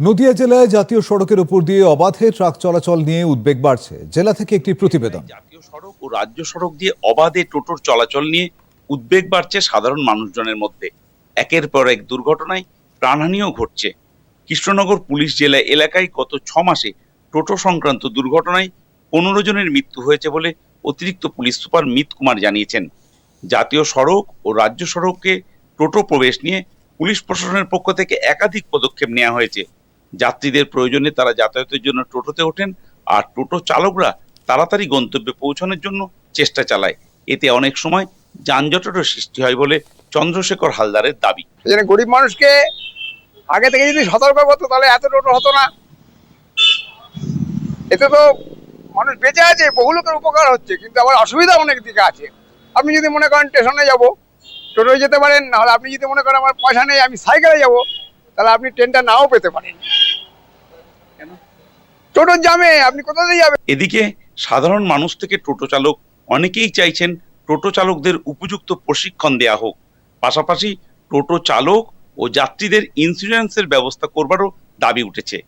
নদিয়া জেলায় জাতীয় সড়কের উপর দিয়ে অবাধে ট্রাক চলাচল নিয়ে উদ্বেগ বাড়ছে। জেলা থেকে একটি প্রতিবেদন। জাতীয় সড়ক ও রাজ্য সড়ক দিয়ে অবাধে টোটোর চলাচল নিয়ে উদ্বেগ বাড়ছে সাধারণ মানুষজনের মধ্যে। একের পর এক দুর্ঘটনায় প্রাণহানিও ঘটছে। কৃষ্ণনগর পুলিশ জেলা এলাকায় গত ছ মাসে টোটো সংক্রান্ত দুর্ঘটনায় পনেরো জনের মৃত্যু হয়েছে বলে অতিরিক্ত পুলিশ সুপার মিত কুমার জানিয়েছেন। জাতীয় সড়ক ও রাজ্য সড়কে টোটো প্রবেশ নিয়ে পুলিশ প্রশাসনের পক্ষ থেকে একাধিক পদক্ষেপ নেওয়া হয়েছে। যাত্রীদের প্রয়োজনে তারা যাতায়াতের জন্য টোটোতে ওঠেন আর টোটো চালকরা তাড়াতাড়ি গন্তব্যে পৌঁছানোর জন্য চেষ্টা চালায়। এতে অনেক সময় যানজটেরও সৃষ্টি হয় বলে চন্দ্রশেখর হালদারের দাবি। গরিব মানুষকে আগে থেকে যদি সতর্ক করতো, তাহলে এত টোটো হতো না। এতে তো মানুষ বেঁচে আছে, বহু লোকের উপকার হচ্ছে, কিন্তু আবার অসুবিধা অনেক দিকে আছে। আপনি যদি মনে করেন স্টেশনে যাব, টোটোয় যেতে পারেন, নাহলে আপনি যদি মনে করেন আমার পয়সা নেই, আমি সাইকেলে যাব, তাহলে আপনি ট্রেনটা নাও পেতে পারেন। টোটোর জামে, আপনি কোথা যাবেন? এদিকে সাধারণ মানুষ থেকে টোটো চালক অনেকেই চাইছেন টোটো চালকদের উপযুক্ত প্রশিক্ষণ দেয়া হোক। পাশাপাশি টোটো চালক ও যাত্রীদের ইন্স্যুরেন্সের ব্যবস্থা করবারও দাবি উঠেছে।